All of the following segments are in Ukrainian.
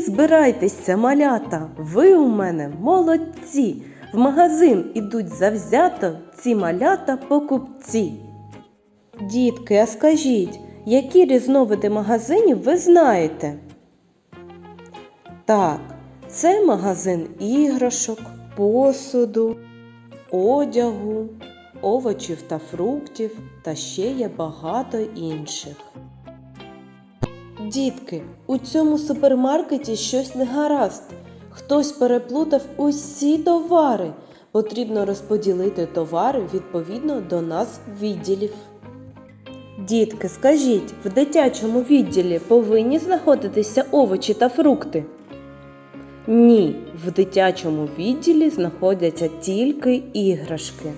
збирайтеся, малята, ви у мене молодці. В магазин ідуть завзято ці малята покупці. Дітки, а скажіть, які різновиди магазинів ви знаєте? Так, це магазин іграшок, посуду, одягу, овочів та фруктів та ще є багато інших. Дітки, у цьому супермаркеті щось не гаразд. Хтось переплутав усі товари. Потрібно розподілити товари відповідно до назв відділів. Дітки, скажіть, в дитячому відділі повинні знаходитися овочі та фрукти? Ні, в дитячому відділі знаходяться тільки іграшки.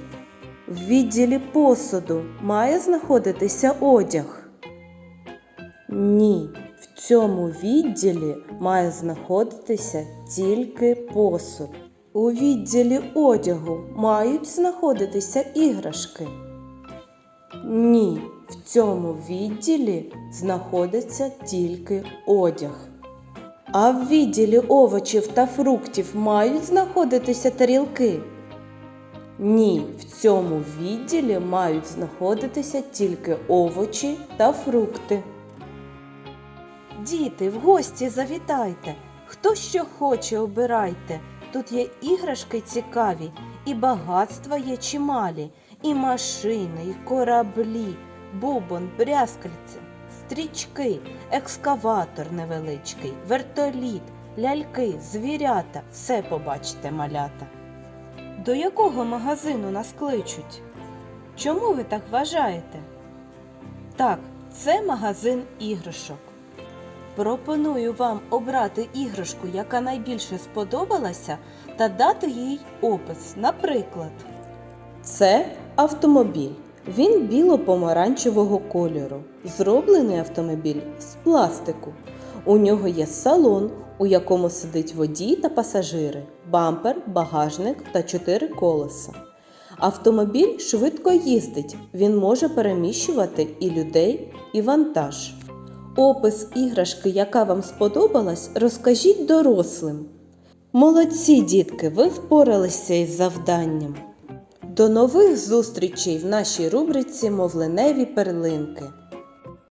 В відділі посуду має знаходитися одяг? Ні, в цьому відділі має знаходитися тільки посуд. У відділі одягу мають знаходитися іграшки? Ні, в цьому відділі знаходиться тільки одяг. А в відділі овочів та фруктів мають знаходитися тарілки? Ні, в цьому відділі мають знаходитися тільки овочі та фрукти. Діти, в гості завітайте. Хто що хоче, обирайте. Тут є іграшки цікаві, і багатства є чималі, і машини, і кораблі, бубон, брязкальце, стрічки, екскаватор невеличкий, вертоліт, ляльки, звірята все побачите, малята. До якого магазину нас кличуть? Чому ви так вважаєте? Так, це магазин іграшок. Пропоную вам обрати іграшку, яка найбільше сподобалася, та дати їй опис. Наприклад, це автомобіль. Він біло-помаранчевого кольору. Зроблений автомобіль з пластику. У нього є салон, у якому сидить водій та пасажири, бампер, багажник та чотири колеса. Автомобіль швидко їздить, він може переміщувати і людей, і вантаж. Опис іграшки, яка вам сподобалась, розкажіть дорослим. Молодці, дітки, ви впоралися із завданням. До нових зустрічей в нашій рубриці Мовленеві перлинки.